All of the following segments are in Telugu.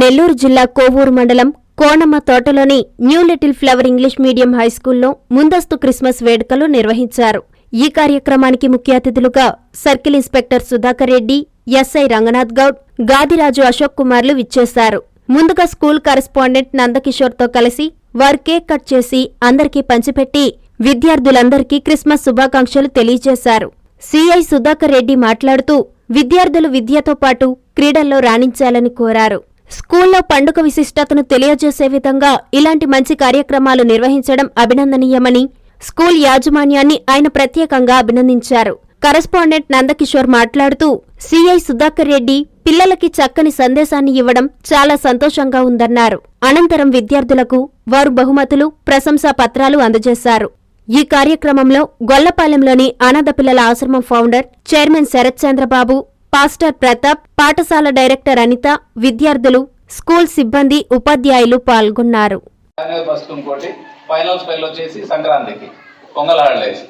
నెల్లూరు జిల్లా కోవూరు మండలం కోనమ్మ తోటలోని new little flower English medium హైస్కూల్లో ముందస్తు క్రిస్మస్ వేడుకలు నిర్వహించారు. ఈ కార్యక్రమానికి ముఖ్య అతిథులుగా circle inspector Sudhakar Reddy SI Ranganath Goud Gadiraju Ashok కుమార్లు విచ్చేశారు. ముందుగా స్కూల్ కరెస్పాండెంట్ నందకిషోర్తో కలిసి వారు కేక్ కట్ చేసి అందరికీ పంచిపెట్టి విద్యార్థులందరికీ క్రిస్మస్ శుభాకాంక్షలు తెలియజేశారు. సిఐ సుధాకర్ రెడ్డి మాట్లాడుతూ విద్యార్థులు విద్యతో పాటు క్రీడల్లో రాణించాలని కోరారు. స్కూల్లో పండుగ విశిష్టతను తెలియజేసే విధంగా ఇలాంటి మంచి కార్యక్రమాలు నిర్వహించడం అభినందనీయమని స్కూల్ యాజమాన్యాన్ని ఆయన ప్రత్యేకంగా అభినందించారు. కరెస్పాండెంట్ నందకిషోర్ మాట్లాడుతూ సిఐ సుధాకర్ రెడ్డి పిల్లలకి చక్కని సందేశాన్ని ఇవ్వడం చాలా సంతోషంగా ఉందన్నారు. అనంతరం విద్యార్థులకు వారు బహుమతులు ప్రశంసా పత్రాలు అందజేశారు. ఈ కార్యక్రమంలో గొల్లపాలెంలోని అనాథ పిల్లల ఆశ్రమం founder chairman Sarath Chandrababu pastor Pratap పాఠశాల డైరెక్టర్ అనిత విద్యార్థులు స్కూల్ సిబ్బంది ఉపాధ్యాయులు పాల్గొన్నారు. జనవరి ఫస్ట్ ఇంకోటి ఫైనల్ స్పెల్ వచ్చేసి సంక్రాంతికి పొంగల్ హాలిడేస్.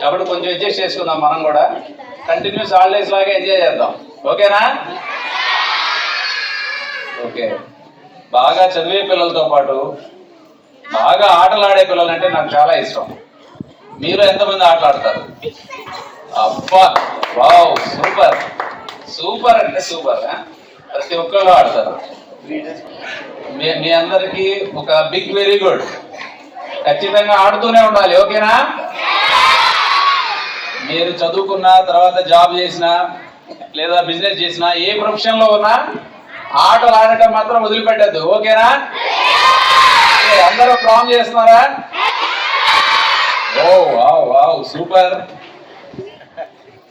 కాబట్టి కొంచెం అడ్జస్ట్ చేసుకుందాం మనం కూడా. కంటిన్యూస్ హాలిడేస్ లాగా ఎంజాయ్ చేద్దాం. ఓకేనా? ఓకే. బాగా చదివే పిల్లలతో పాటు బాగా ఆటలు ఆడే పిల్లలంటే నాకు చాలా ఇష్టం. మీరు ఎంతమంది ఆటలు ఆడతారు అబ్బా! వావ్! సూపర్! సూపర్ అంటే సూపర్. ప్రతి ఒక్కరు ఆడతారు. మీ మీ అందరికి ఒక బిగ్ వెరీ గుడ్. ఖచ్చితంగా ఆడుతూనే ఉండాలి ఓకేనా? మీరు చదువుకున్న తర్వాత జాబ్ చేసినా లేదా బిజినెస్ చేసినా ఏ ప్రొఫెషన్లో ఉన్నా ఆటలు ఆడటం మాత్రం వదిలిపెట్టద్దు ఓకేనా? అందరూ ప్రామ్ చేస్తున్నారా? ఓ wow wow super.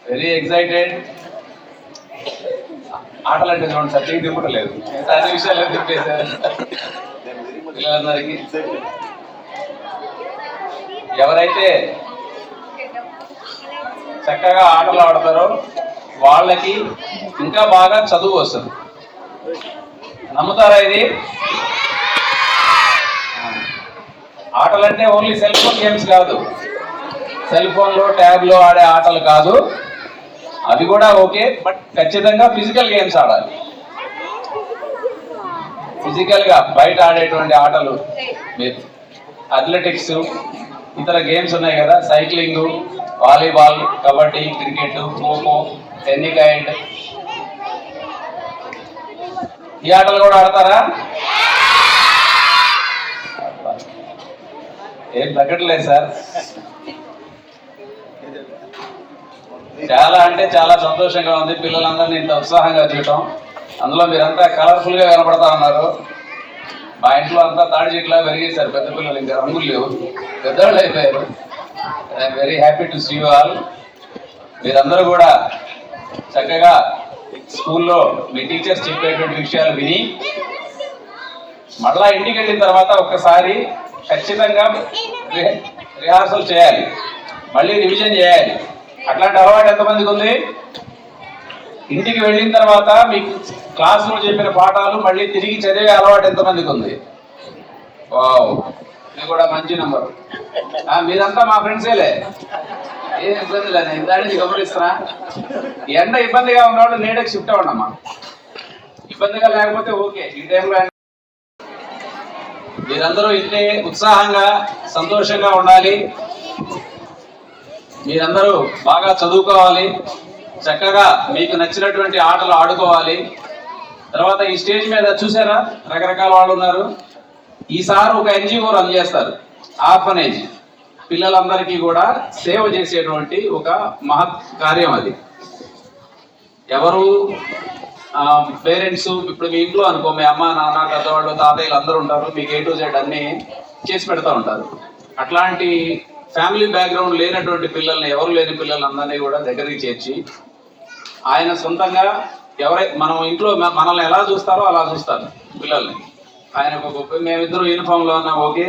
Very excited ఆటలు అంటే చూడండి సార్ చేయి లేదు అన్ని విషయాలు తిప్పేశారు పిల్లలందరికీ. ఎవరైతే చక్కగా ఆటలు ఆడతారో వాళ్ళకి ఇంకా బాగా చదువు వస్తుంది. నమ్ముతారా ఇది? ఆటలంటే ఓన్లీ సెల్ ఫోన్ గేమ్స్ కాదు. సెల్ ఫోన్లో ట్యాబ్లో ఆడే ఆటలు కాదు. అవి కూడా ఓకే బట్ ఖచ్చితంగా ఫిజికల్ గేమ్స్ ఆడాలి. ఫిజికల్గా బయట ఆడేటువంటి ఆటలు అథ్లెటిక్స్ ఇతర గేమ్స్ ఉన్నాయి కదా cycling volleyball kabaddi cricket kho kho టెన్నికైండ్ ఈ ఆటలు కూడా ఆడతారా? ఏం తగ్గట్లేదు సార్. చాలా అంటే చాలా సంతోషంగా ఉంది. పిల్లలందరినీ ఇంత ఉత్సాహంగా చూడటం. అందులో మీరంతా కలర్ఫుల్గా కనపడతా ఉన్నారు. మా ఇంట్లో అంతా తాడి చెట్లా పెరిగేశారు. పెద్ద పిల్లలు ఇంకా రంగులు లేవు. పెద్దవాళ్ళు అయిపోయారు. I'm very happy to see you all. మీరందరూ కూడా చక్కగా స్కూల్లో మీ టీచర్స్ చెప్పేటువంటి విషయాలు విని మళ్ళా ఇంటికి వెళ్ళిన తర్వాత ఒక్కసారి ఖచ్చితంగా రిహార్సల్ చేయాలి. మళ్ళీ రివిజన్ చేయాలి. అట్లాంటి అలవాటు ఎంతమందికి ఉంది? ఇంటికి వెళ్ళిన తర్వాత మీకు క్లాసులో చెప్పిన పాఠాలు మళ్ళీ తిరిగి చదివే అలవాటు ఎంతమందికి ఉంది? వావ్. ఇది కూడా మంచి నంబర్. మీరంతా మా ఫ్రెండ్సేలే. ఏం ఇబ్బంది లేదు నేను గమనిస్తున్నా. ఎండ ఇబ్బందిగా ఉన్నవాళ్ళు నీడకి షిఫ్ట్ అవ్వండమ్మా. ఇబ్బందిగా లేకపోతే ఓకే ఈ టైంలో మీరందరూ ఇంటి ఉత్సాహంగా సంతోషంగా ఉండాలి. మీరందరూ బాగా చదువుకోవాలి చక్కగా మీకు నచ్చినటువంటి ఆటలు ఆడుకోవాలి. తర్వాత ఈ స్టేజ్ మీద చూసారా? రకరకాల వాళ్ళు ఉన్నారు. ఈసారి ఒక ఎన్జిఓ రన్ చేస్తారు ఆర్ఫనేజ్. పిల్లలందరికీ కూడా సేవ చేసేటువంటి ఒక మహత్ కార్యం అది. ఎవరు పేరెంట్స్ ఇప్పుడు మీ ఇంట్లో అనుకో మీ అమ్మ నాన్న పెద్దవాళ్ళు తాతయ్యలు అందరూ ఉంటారు మీకు ఏ టు జెడ్ అన్ని చేసి పెడతా ఉంటారు. అట్లాంటి ఫ్యామిలీ బ్యాక్గ్రౌండ్ లేనటువంటి పిల్లల్ని ఎవరు లేని పిల్లలందరినీ కూడా దగ్గరికి చేర్చి ఆయన సొంతంగా ఎవరై మనం ఇంట్లో మనల్ని ఎలా చూస్తారో అలా చూస్తారు పిల్లల్ని. ఆయన ఒక గొప్ప మేమిద్దరం యూనిఫామ్లో ఉన్నాం ఓకే.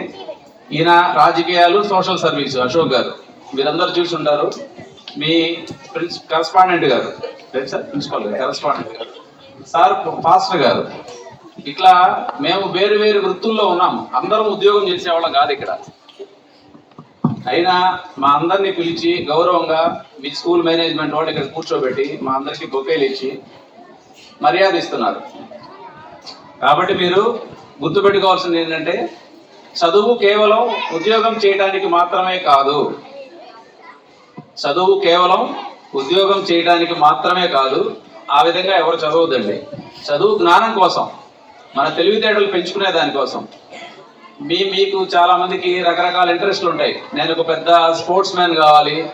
ఈయన రాజకీయాలు సోషల్ సర్వీస్ అశోక్ గారు. మీరందరూ చూసి ఉంటారు. మీ ప్రిన్స్ కరస్పాండెంట్ గారు. సార్ ప్రిన్సిపల్ గారు కరస్పాండెంట్ గారు. సార్ పాస్టర్ గారు. ఇట్లా మేము వేరు వేరు వృత్తుల్లో ఉన్నాము అందరం ఉద్యోగం చేసేవాళ్ళం కాదు ఇక్కడ. అయినా మా అందరిని పిలిచి గౌరవంగా మీ స్కూల్ మేనేజ్మెంట్ వాళ్ళు ఇక్కడ కూర్చోబెట్టి మా అందరికి బొకేలు ఇచ్చి మర్యాద ఇస్తున్నారు. కాబట్టి మీరు గుర్తుపెట్టుకోవాల్సింది ఏంటంటే చదువు కేవలం ఉద్యోగం చేయడానికి మాత్రమే కాదు. చదువు కేవలం ఉద్యోగం చేయడానికి మాత్రమే కాదు ఆ విధంగా ఎవరు చదవద్దండి. చదువు జ్ఞానం కోసం మన తెలివితేటలు పెంచుకునే దానికోసం మీ మీకు చాలా మందికి రకరకాల ఇంట్రెస్ట్లు ఉంటాయి. నేను ఒక పెద్ద స్పోర్ట్స్ మ్యాన్ కావాలి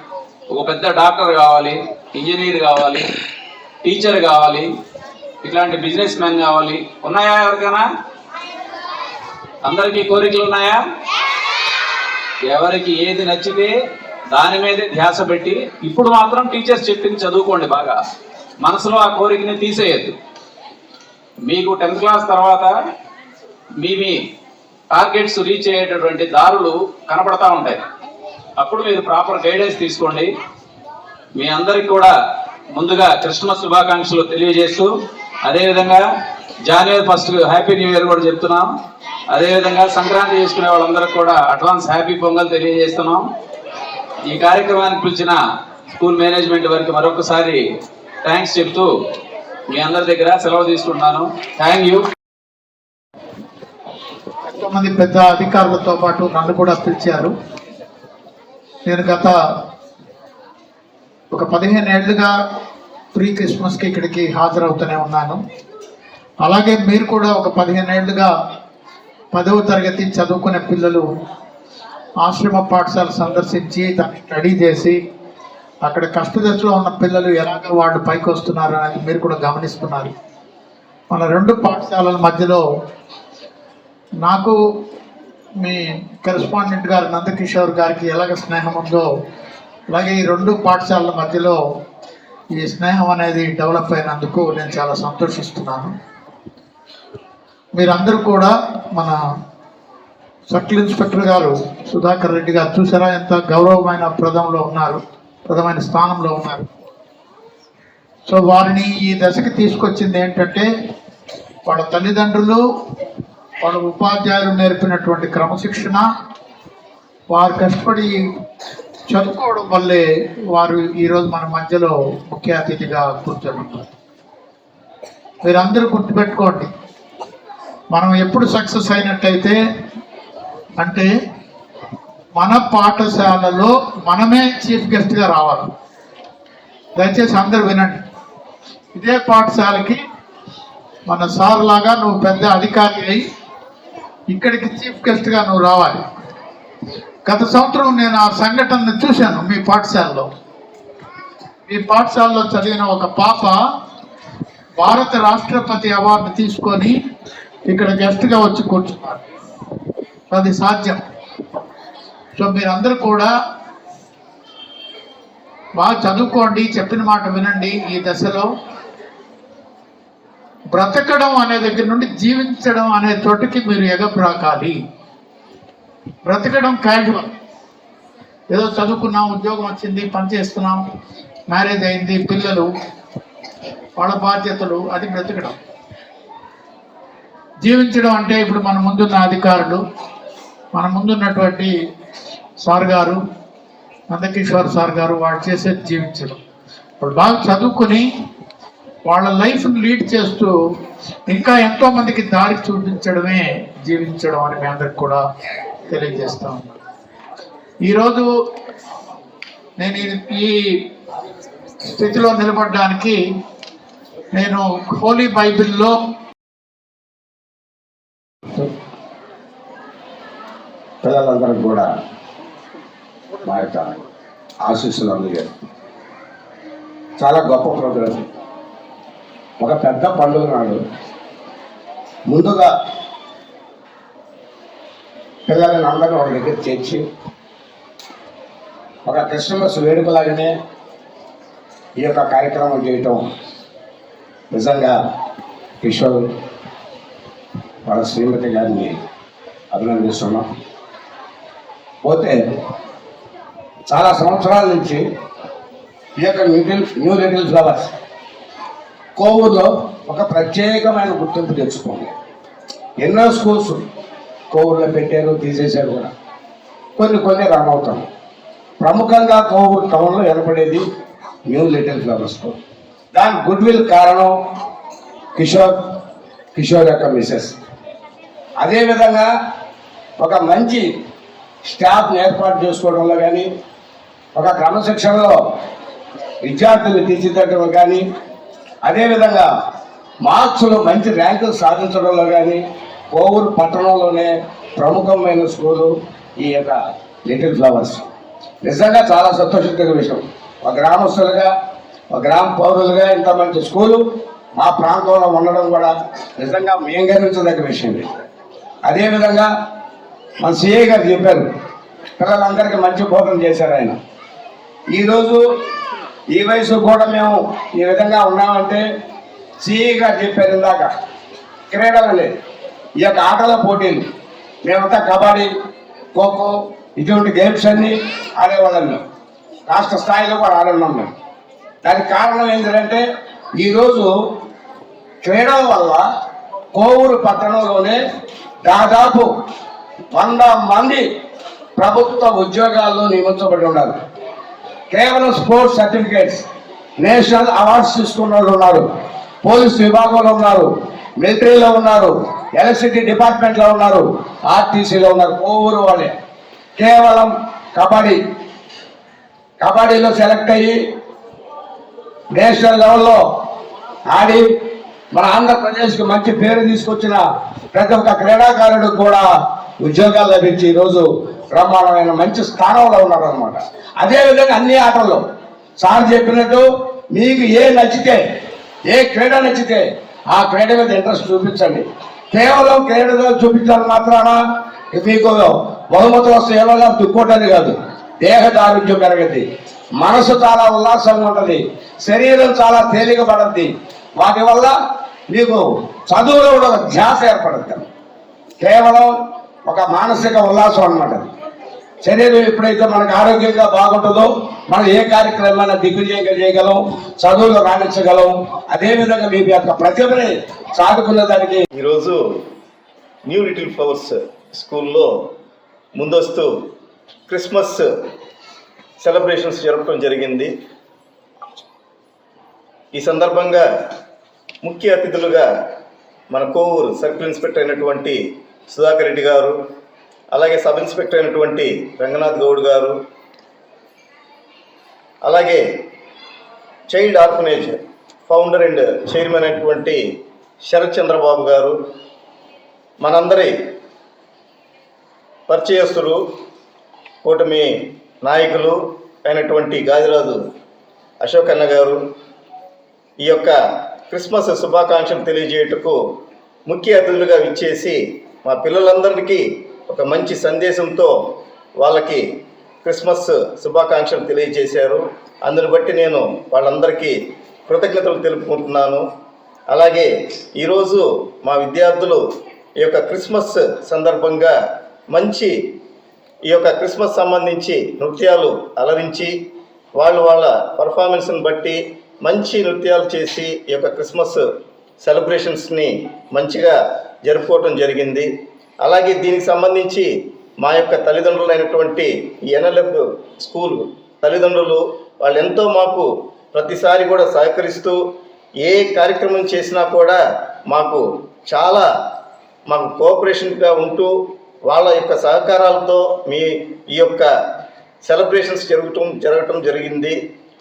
ఒక పెద్ద డాక్టర్ కావాలి ఇంజనీర్ కావాలి టీచర్ కావాలి ఇట్లాంటి బిజినెస్ మ్యాన్ కావాలి. ఉన్నాయా ఎవరికైనా? అందరికీ కోరికలు ఉన్నాయా? ఎవరికి ఏది నచ్చితే దాని మీదే ధ్యాస పెట్టి ఇప్పుడు మాత్రం టీచర్స్ చెప్పింది చదువుకోండి బాగా. మనసులో ఆ కోరికని తీసేయద్దు. మీకు టెన్త్ క్లాస్ తర్వాత మీ మీ టార్గెట్స్ రీచ్ అయ్యేటటువంటి దారులు కనపడతా ఉంటాయి. అప్పుడు మీరు ప్రాపర్ గైడెన్స్ తీసుకోండి. మీ అందరికి కూడా ముందుగా క్రిస్మస్ శుభాకాంక్షలు తెలియజేస్తూ అదేవిధంగా January first happy new year కూడా చెప్తున్నాం. అదేవిధంగా సంక్రాంతి చేసుకునే వాళ్ళందరికీ కూడా అడ్వాన్స్ హ్యాపీ పొంగల్ తెలియజేస్తున్నాం. ఈ కార్యక్రమానికి పిలిచిన స్కూల్ మేనేజ్మెంట్ వారికి మరొకసారి థ్యాంక్స్ చెప్తూ మీ అందరి దగ్గర సెలవు తీసుకుంటున్నాను. Thank you. కొంతమంది పెద్ద అధికారులతో పాటు నన్ను కూడా పిలిచారు. నేను గత ఒక పదిహేను ఏళ్ళుగా ప్రీ క్రిస్మస్కి ఇక్కడికి హాజరవుతూనే ఉన్నాను. అలాగే మీరు కూడా ఒక పదిహేను ఏళ్ళుగా పదవ తరగతి చదువుకునే పిల్లలు ఆశ్రమ పాఠశాల సందర్శించి దాన్ని స్టడీ చేసి అక్కడ కష్టదశలో ఉన్న పిల్లలు ఎలాగ వాళ్ళు పైకి వస్తున్నారు అనేది మీరు కూడా గమనిస్తున్నారు. మన రెండు పాఠశాలల మధ్యలో నాకు మీ కరెస్పాండెంట్ గారు నందకిషోర్ గారికి ఎలాగ స్నేహం ఉందో అలాగే ఈ రెండు పాఠశాలల మధ్యలో ఈ స్నేహం అనేది డెవలప్ అయినందుకు నేను చాలా సంతోషిస్తున్నాను. మీరందరూ కూడా మన సర్కిల్ ఇన్స్పెక్టర్ గారు సుధాకర్ రెడ్డి గారు చూసారా? ఎంత గౌరవమైన ప్రదంలో ఉన్నారు ప్రథమైన స్థానంలో ఉన్నారు. సో వారిని ఈ దశకి తీసుకొచ్చింది ఏంటంటే వాళ్ళ తల్లిదండ్రులు వాళ్ళ ఉపాధ్యాయులు నేర్పినటువంటి క్రమశిక్షణ వారు కష్టపడి చదువుకోవడం వల్లే వారు ఈరోజు మన మధ్యలో ముఖ్య అతిథిగా కూర్చొని మీరందరూ గుర్తుపెట్టుకోండి మనం ఎప్పుడు సక్సెస్ అయినట్టయితే అంటే మన పాఠశాలలో మనమే చీఫ్ గెస్ట్గా రావాలి. దయచేసి అందరూ వినండి ఇదే పాఠశాలకి మన సార్ లాగా నువ్వు పెద్ద అధికారి అయి ఇక్కడికి చీఫ్ గెస్ట్గా నువ్వు రావాలి. గత సంవత్సరం నేను ఆ సంఘటనను చూశాను మీ పాఠశాలలో. మీ పాఠశాలలో చదివిన ఒక పాప భారత రాష్ట్రపతి అవార్డు తీసుకొని ఇక్కడ గెస్ట్గా వచ్చి కూర్చున్నారు. అది సాధ్యం. సో మీరందరూ కూడా బాగా చదువుకోండి చెప్పిన మాట వినండి ఈ దశలో. బ్రతకడం అనే దగ్గర నుండి జీవించడం అనే చోటుకి మీరు ఎగబ్రాకాలి బ్రతకడం క్యాజువల్ ఏదో చదువుకున్నాం ఉద్యోగం వచ్చింది పని చేస్తున్నాం మ్యారేజ్ అయింది పిల్లలు వాళ్ళ బాధ్యతలు అది బ్రతకడం. జీవించడం అంటే ఇప్పుడు మన ముందున్న అధికారులు మన ముందున్నటువంటి సార్ గారు నందకిషోర్ సార్ గారు వాళ్ళు చేసేది జీవించడం. వాళ్ళు బాగా చదువుకుని వాళ్ళ లైఫ్ని లీడ్ చేస్తూ ఇంకా ఎంతో మందికి దారి చూపించడమే జీవించడం అని మీ అందరికి కూడా తెలియజేస్తా ఉన్నాను ఈరోజు నేను ఈ- స్థితిలో నిలబడడానికి నేను హోలీ బైబిల్లో పిల్లలందరికి కూడా మా యొక్క ఆశీస్సులు అందజేయాలి చాలా గొప్ప ప్రోగ్రాం ఒక పెద్ద పండుగ నాడు ముందుగా పిల్లలని అందరినీ ఒక దగ్గర చేర్చి ఒక క్రిస్మస్ వేడుకలాగానే ఈ యొక్క కార్యక్రమం చేయటం నిజంగా కిషోర్ వాళ్ళ శ్రీమతి గారిని అభినందిస్తున్నాం. పోతే చాలా సంవత్సరాల నుంచి ఈ యొక్క న్యూ న్యూ లిటిల్ ఫ్లవర్స్ కోవులో ఒక ప్రత్యేకమైన గుర్తింపు తెచ్చుకోండి. ఎన్నో స్కూల్స్ కోవూరులో పెట్టారు తీసేశారు కూడా. కొన్ని కొన్ని రన్ అవుతాం. ప్రముఖంగా కోవూరు టౌన్లో ఏర్పడేది న్యూ లిటిల్ ఫ్లవర్ స్కూల్ దాని గుడ్ విల్ కారణం కిషోర్ కిషోర్ యొక్క మిసెస్ అదేవిధంగా ఒక మంచి స్టాఫ్ని ఏర్పాటు చేసుకోవడంలో కానీ ఒక క్రమశిక్షణలో విద్యార్థులు తీర్చిదిద్దడంలో కానీ అదేవిధంగా మార్క్స్లో మంచి ర్యాంకులు సాధించడంలో కానీ కోవూరు పట్టణంలోనే ప్రముఖమైన స్కూలు ఈ యొక్క లిటిల్ ఫ్లవర్స్. నిజంగా చాలా సంతోషించిన విషయం. ఒక గ్రామస్తులుగా ఒక గ్రామ పౌరులుగా ఇంత మంచి స్కూలు మా ప్రాంతంలో ఉండడం కూడా నిజంగా మేము గర్వించదగ్గ విషయం అదేవిధంగా మన సిఐ గారు చెప్పారు పిల్లలందరికీ మంచి బోధన చేశారు ఆయన. ఈరోజు ఈ వయసు కూడా మేము ఈ విధంగా ఉన్నామంటే సిఐ గారు చెప్పారు ఇందాక. లేదు ఈ యొక్క ఆటల పోటీలు మేమంతా కబడ్డీ ఖోఖో ఇటువంటి గేమ్స్ అన్నీ ఆడేవాళ్ళం. మేము రాష్ట్ర స్థాయిలో కూడా ఆడున్నాం మేము. దానికి కారణం ఏంటంటే ఈరోజు క్రీడల వల్ల కోవూరు పట్టణంలోనే దాదాపు వంద మంది ప్రభుత్వ ఉద్యోగాల్లో నియమించబడి ఉన్నారు. కేవలం స్పోర్ట్స్ సర్టిఫికేట్స్ నేషనల్ అవార్డ్స్ తీసుకున్న వాళ్ళు ఉన్నారు పోలీస్ విభాగంలో ఉన్నారు మిలిటరీలో ఉన్నారు ఎలక్ట్రిసిటీ డిపార్ట్మెంట్లో ఉన్నారు ఆర్టీసీలో ఉన్నారు ఓవరు వాళ్ళే. కేవలం కబడ్డీ. కబడ్డీలో సెలెక్ట్ అయ్యి నేషనల్ లెవెల్లో ఆడి మన ఆంధ్రప్రదేశ్కి మంచి పేరు తీసుకొచ్చిన ప్రతి ఒక్క క్రీడాకారుడికి కూడా ఉద్యోగాలు లభించి ఈరోజు బ్రహ్మాండమైన మంచి స్థానంలో ఉన్నారు అనమాట అదేవిధంగా అన్ని ఆటల్లో సార్ చెప్పినట్టు మీకు ఏ నచ్చితే ఏ క్రీడ నచ్చితే ఆ క్రీడ మీద ఇంట్రెస్ట్ చూపించండి. కేవలం క్రీడలో చూపించాలి మాత్రాన? మీకు బహుమతులు వస్తే ఏమో దుక్కోటని కాదు. దేహ దారుణ్యం పెరగద్ది. మనసు చాలా ఉల్లాసంగా ఉంటుంది. శరీరం చాలా తేలిక పడద్ది. వాటి వల్ల మీకు చదువులో కూడా ఒక ధ్యాస ఏర్పడుద్ది. కేవలం ఒక మానసిక ఉల్లాసం అనమాట అది. శరీరం ఎప్పుడైతే మనకు ఆరోగ్యంగా బాగుంటుందో మనం ఏ కార్యక్రమాన్ని దిగ్విజయంగా చేయగలం చదువులో రాణించగలం అదేవిధంగా మీ యొక్క ప్రతిభని సాధుకున్న దానికి ఈరోజు న్యూ లిటిల్ ఫ్లవర్స్ స్కూల్లో ముందస్తు క్రిస్మస్ సెలబ్రేషన్స్ జరపడం జరిగింది. ఈ సందర్భంగా ముఖ్య అతిథులుగా మన కోవూరు సర్కిల్ ఇన్స్పెక్టర్ అయినటువంటి సుధాకర్ రెడ్డి గారు అలాగే సబ్ ఇన్స్పెక్టర్ అయినటువంటి రంగనాథ్ గౌడ్ గారు అలాగే child orphanage founder and chairman అయినటువంటి శరత్ చంద్రబాబు గారు మనందరి పరిచయస్తులు కూటమి నాయకులు అయినటువంటి గాదిరాజు అశోక్ అన్న గారు ఈ యొక్క క్రిస్మస్ శుభాకాంక్షలు తెలియజేయటకు ముఖ్య అతిథులుగా విచ్చేసి మా పిల్లలందరికీ ఒక మంచి సందేశంతో వాళ్ళకి క్రిస్మస్ శుభాకాంక్షలు తెలియజేశారు. అందుని బట్టి నేను వాళ్ళందరికీ కృతజ్ఞతలు తెలుపుకుంటున్నాను. అలాగే ఈరోజు మా విద్యార్థులు ఈ యొక్క క్రిస్మస్ సందర్భంగా మంచి ఈ యొక్క క్రిస్మస్ సంబంధించి నృత్యాలు అలరించి వాళ్ళు వాళ్ళ పర్ఫార్మెన్స్ని బట్టి మంచి నృత్యాలు చేసి ఈ యొక్క క్రిస్మస్ సెలబ్రేషన్స్ని మంచిగా జరుపుకోవటం జరిగింది. అలాగే దీనికి సంబంధించి మా యొక్క తల్లిదండ్రులైనటువంటి ఈ ఎన్ఎల్ఎఫ్ స్కూల్ తల్లిదండ్రులు వాళ్ళు ఎంతో మాకు ప్రతిసారి కూడా సహకరిస్తూ ఏ కార్యక్రమం చేసినా కూడా మాకు చాలా మాకు కోఆపరేషన్గా ఉంటూ వాళ్ళ యొక్క సహకారాలతో మీ ఈ యొక్క సెలబ్రేషన్స్ జరగటం జరగటం జరిగింది.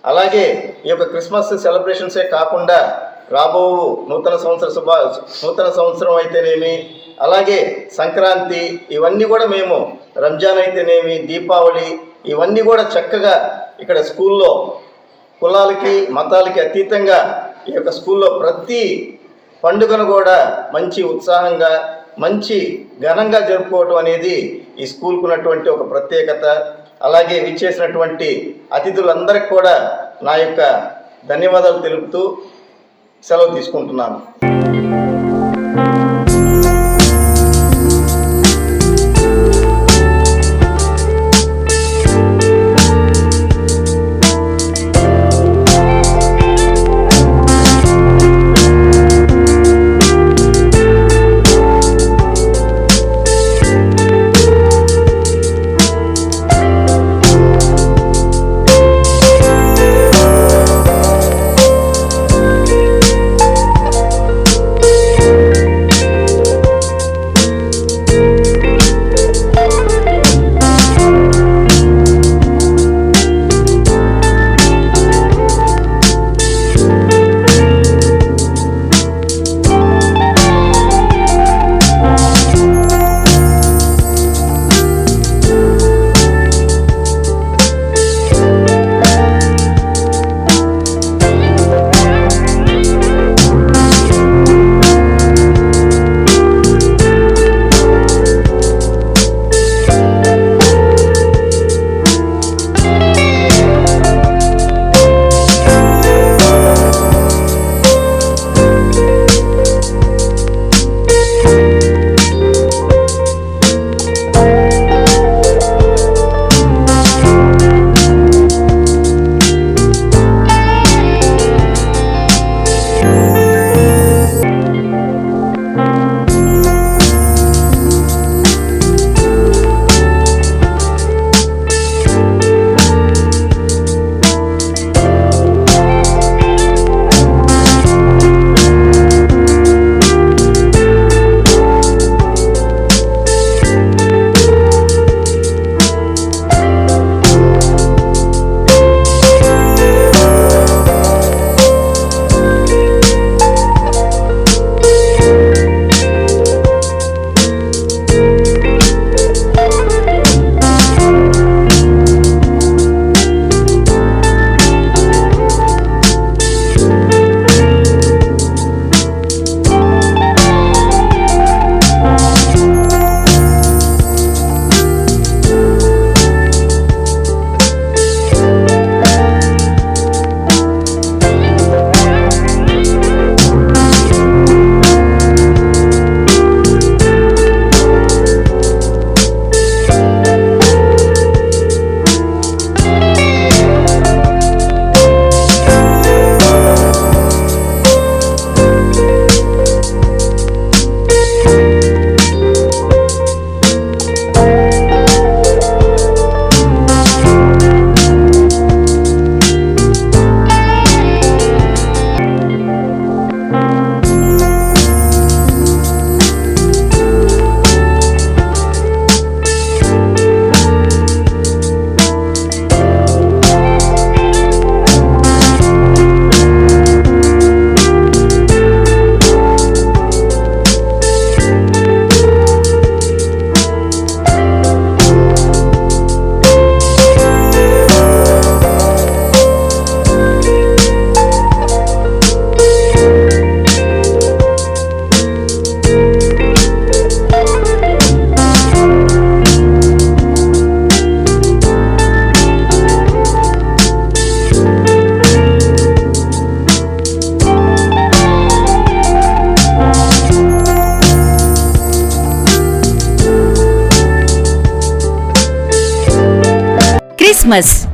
అలాగే ఈ యొక్క క్రిస్మస్ సెలబ్రేషన్సే కాకుండా రాబో నూతన సంవత్సర శుభ నూతన సంవత్సరం అయితేనేమి అలాగే సంక్రాంతి ఇవన్నీ కూడా మేము రంజాన్ అయితేనేమి దీపావళి ఇవన్నీ కూడా చక్కగా ఇక్కడ స్కూల్లో కులాలకి మతాలకి అతీతంగా ఈ యొక్క స్కూల్లో ప్రతి పండుగను కూడా మంచి ఉత్సాహంగా మంచి ఘనంగా జరుపుకోవటం అనేది ఈ స్కూల్కు ఉన్నటువంటి ఒక ప్రత్యేకత. అలాగే విచ్చేసినటువంటి అతిథులందరికీ కూడా నా యొక్క ధన్యవాదాలు తెలుపుతూ సెలవు తీసుకుంటున్నాను.